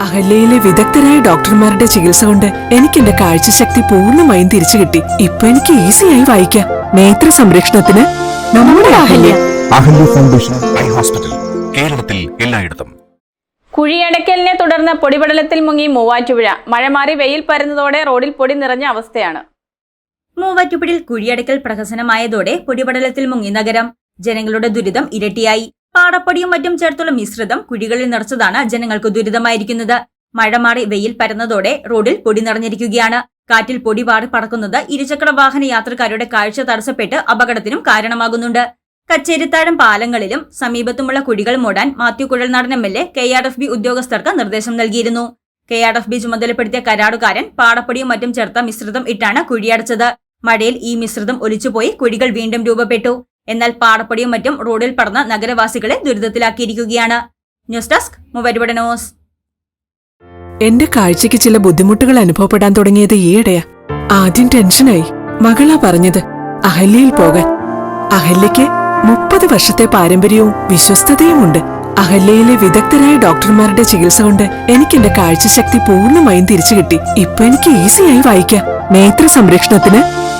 അഹല്യയിലെ വിദഗ്ധരായ ഡോക്ടർമാരുടെ ചികിത്സ കൊണ്ട് എനിക്ക് എന്റെ കാഴ്ചശക്തി പൂർണമായും തിരിച്ചു കിട്ടി. ഇപ്പൊ എനിക്ക് ഈസിയായി വായിക്കാം. നേത്ര സംരക്ഷണത്തിന് നമ്മുടെ Ahalya. Ahalya foundation eye hospital കേരളത്തിൽ എല്ലായിടത്തും. കുഴിയടക്കലിനെ തുടർന്ന് പൊടിപടലത്തിൽ മുങ്ങി മൂവാറ്റുപുഴ. മഴ മാറി വെയിൽ പരന്നതോടെ റോഡിൽ പൊടി നിറഞ്ഞ അവസ്ഥയാണ്. മൂവാറ്റുപുഴയിൽ കുഴിയടക്കൽ പ്രഹസനമായതോടെ പൊടിപടലത്തിൽ മുങ്ങി നഗരം. ജനങ്ങളുടെ ദുരിതം ഇരട്ടിയായി. പാടപ്പൊടിയും മറ്റും ചേർത്തുള്ള മിശ്രിതം കുഴികളിൽ നിറച്ചതാണ് ജനങ്ങൾക്ക് ദുരിതമായിരിക്കുന്നത്. മഴ മാറി വെയിൽ പരന്നതോടെ റോഡിൽ പൊടി നിറഞ്ഞിരിക്കുകയാണ്. കാറ്റിൽ പൊടി പാറി പറക്കുന്നത് ഇരുചക്ര വാഹന യാത്രക്കാരുടെ കാഴ്ച തടസ്സപ്പെട്ട് അപകടത്തിനും കാരണമാകുന്നുണ്ട്. കച്ചേരിത്താഴം പാലങ്ങളിലും സമീപത്തുമുള്ള കുഴികൾ മൂടാൻ Mathew Kuzhalnadan M L A K R F B ഉദ്യോഗസ്ഥർക്ക് നിർദ്ദേശം നൽകിയിരുന്നു. കെ ആർ എഫ് ബി ചുമതലപ്പെടുത്തിയ കരാറുകാരൻ പാടപ്പൊടിയും മറ്റും ചേർത്ത മിശ്രിതം ഇട്ടാണ് കുഴിയടച്ചത്. മഴയിൽ ഈ മിശ്രിതം ഒലിച്ചുപോയി കുഴികൾ വീണ്ടും രൂപപ്പെട്ടു. എന്നാൽ പാടപ്പടിയും മറ്റും റോഡിൽ പടർന്ന് നഗരവാസികളെ ദുരിതത്തിലാക്കിയിരിക്കുകയാണ്. News desk news. എന്റെ കാഴ്ചയ്ക്ക് ചില ബുദ്ധിമുട്ടുകൾ അനുഭവപ്പെടാൻ തുടങ്ങിയത് ഈയിടെയാ. ആദ്യം ടെൻഷനായി. മകളാ പറഞ്ഞത് അഹല്യയിൽ പോകാൻ. അഹല്യയ്ക്ക് മുപ്പത് വർഷത്തെ പാരമ്പര്യവും വിശ്വസ്തതയുമുണ്ട്. അഹല്യയിലെ വിദഗ്ധരായ ഡോക്ടർമാരുടെ ചികിത്സ കൊണ്ട് എനിക്ക് എന്റെ കാഴ്ചശക്തി പൂർണമായും തിരിച്ചു കിട്ടി ഇപ്പൊ എനിക്ക് ഈസിയായി വായിക്കാം. നേത്ര സംരക്ഷണത്തിന്